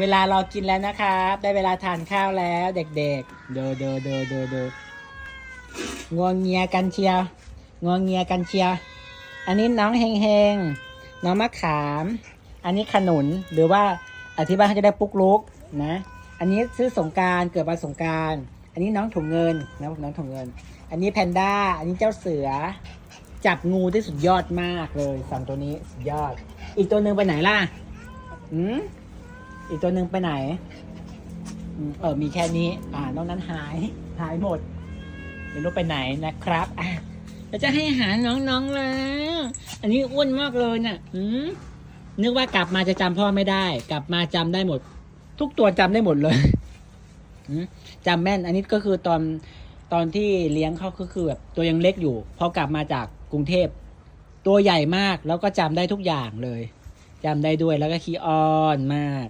เวลาเรากินแล้วนะครับ ได้เวลาทานข้าวแล้วเด็กๆดูดูดูดูดูงวงเงียกันเชียวงวงเงียกันเชียวอันนี้น้องเฮงเฮงน้องมะขาม อันนี้ขนุนหรือว่าอธิบายเขาจะได้ปุ๊กลุกนะ อันนี้ซื้อสงการเกิดวันสงการอันนี้น้องถุงเงินนะน้องถุงเงิน อันนี้แพนด้า อันนี้เจ้าเสือ จับงูได้สุดยอดมากเลยสองตัวนี้สุดยอด อีกตัวหนึ่งไปไหนล่ะอืม อีกตัวหนึ่งไปไหน เออมีแค่นี้ อ่านอกนั้นหาย หายหมด ไม่รู้ไปไหนนะครับ อะเราจะให้อาหารน้องๆแล้ว อันนี้อ้วนมากเลยน่ะอืมนึกว่ากลับมาจะจำพ่อไม่ได้ กลับมาจำได้หมด ทุกตัวจำได้หมดเลยอืมจำแม่น อันนี้ก็คือตอนตอนที่เลี้ยงเขาก็คือแบบตัวยังเล็กอยู่ พอกลับมาจากกรุงเทพ ตัวใหญ่มากแล้วก็จำได้ทุกอย่างเลยจำได้ด้วยแล้วก็ขี้อ้อนมาก